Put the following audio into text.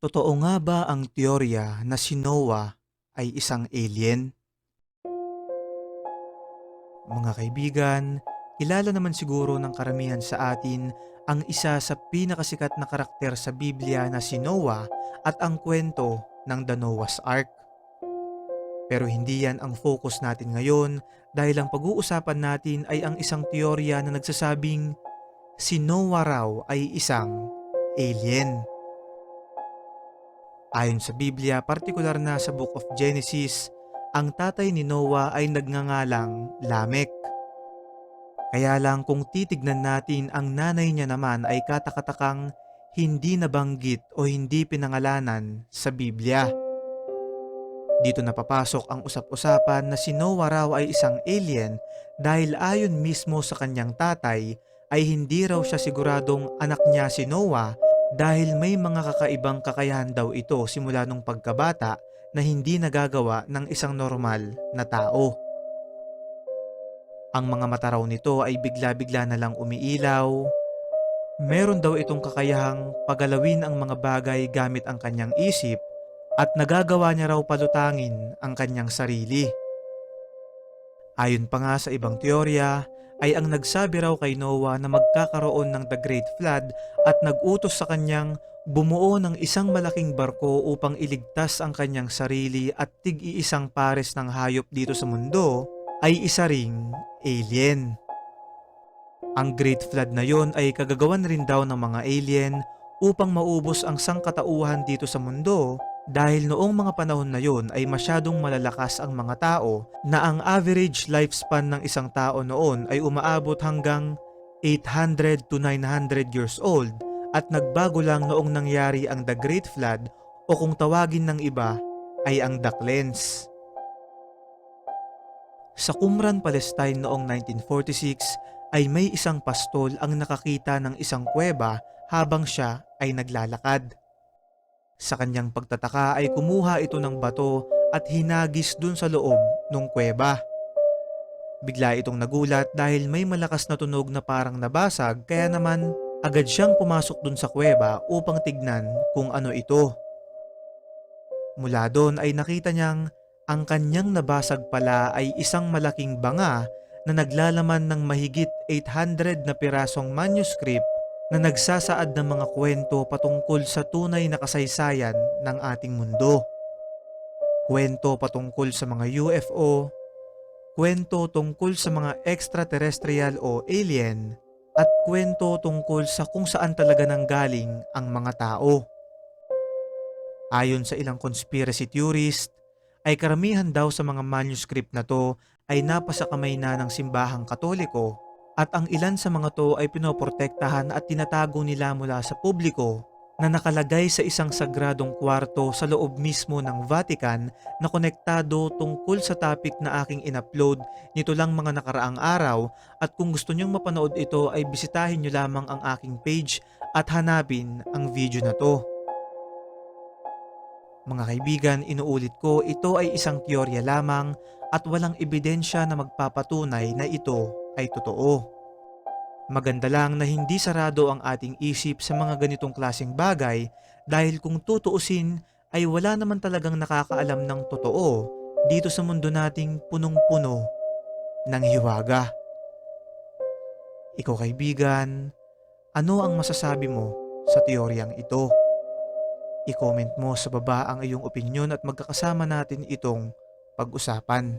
Totoo nga ba ang teorya na si Noah ay isang alien? Mga kaibigan, kilala naman siguro ng karamihan sa atin ang isa sa pinakasikat na karakter sa Biblia na si Noah at ang kwento ng The Noah's Ark. Pero hindi yan ang focus natin ngayon dahil ang pag-uusapan natin ay ang isang teorya na nagsasabing si Noah raw ay isang alien. Ayon sa Biblia, partikular na sa Book of Genesis, ang tatay ni Noah ay nagngangalang Lamek. Kaya lang kung titignan natin ang nanay niya naman ay katakatakang hindi nabanggit o hindi pinangalanan sa Biblia. Dito napapasok ang usap-usapan na si Noah raw ay isang alien dahil ayon mismo sa kanyang tatay ay hindi raw siya siguradong anak niya si Noah dahil may mga kakaibang kakayahan daw ito simula nung pagkabata na hindi nagagawa ng isang normal na tao. Ang mga mata raw nito ay bigla-bigla na lang umiilaw. Meron daw itong kakayahang pagalawin ang mga bagay gamit ang kanyang isip at nagagawa niya raw palutangin ang kanyang sarili. Ayon pa nga sa ibang teorya, ay ang nagsabi raw kay Noah na magkakaroon ng The Great Flood at nagutos sa kanyang bumuo ng isang malaking barko upang iligtas ang kanyang sarili at tig-iisang pares ng hayop dito sa mundo ay isa ring alien. Ang Great Flood na yon ay kagagawan rin daw ng mga alien upang maubos ang sangkatauhan dito sa mundo dahil noong mga panahon na yon ay masyadong malalakas ang mga tao na ang average lifespan ng isang tao noon ay umaabot hanggang 800 to 900 years old at nagbago lang noong nangyari ang The Great Flood o kung tawagin ng iba ay ang Duck Lens. Sa Qumran, Palestine noong 1946 ay may isang pastol ang nakakita ng isang kuweba habang siya ay naglalakad. Sa kanyang pagtataka ay kumuha ito ng bato at hinagis dun sa loob ng kuweba. Bigla itong nagulat dahil may malakas na tunog na parang nabasag kaya naman agad siyang pumasok dun sa kuweba upang tignan kung ano ito. Mula doon ay nakita niyang ang kanyang nabasag pala ay isang malaking banga na naglalaman ng mahigit 800 na pirasong manuscript na nagsasaad ng mga kwento patungkol sa tunay na kasaysayan ng ating mundo. Kwento patungkol sa mga UFO, kwento tungkol sa mga extraterrestrial o alien, at kwento tungkol sa kung saan talaga nanggaling ang mga tao. Ayon sa ilang conspiracy theorist, ay karamihan daw sa mga manuscript na to ay napasa kamay na ng simbahang katoliko at ang ilan sa mga to ay pinoprotektahan at tinatago nila mula sa publiko na nakalagay sa isang sagradong kwarto sa loob mismo ng Vatican na konektado tungkol sa topic na aking in-upload nito lang mga nakaraang araw at kung gusto nyong mapanood ito ay bisitahin nyo lamang ang aking page at hanapin ang video na to. Mga kaibigan, inuulit ko, ito ay isang teorya lamang at walang ebidensya na magpapatunay na ito ay totoo. Maganda lang na hindi sarado ang ating isip sa mga ganitong klaseng bagay dahil kung tutuusin ay wala naman talagang nakakaalam ng totoo dito sa mundo nating punong-puno ng hiwaga. Ikaw kaibigan, ano ang masasabi mo sa teoryang ito? I-comment mo sa baba ang iyong opinion at magkakasama natin itong pag-usapan.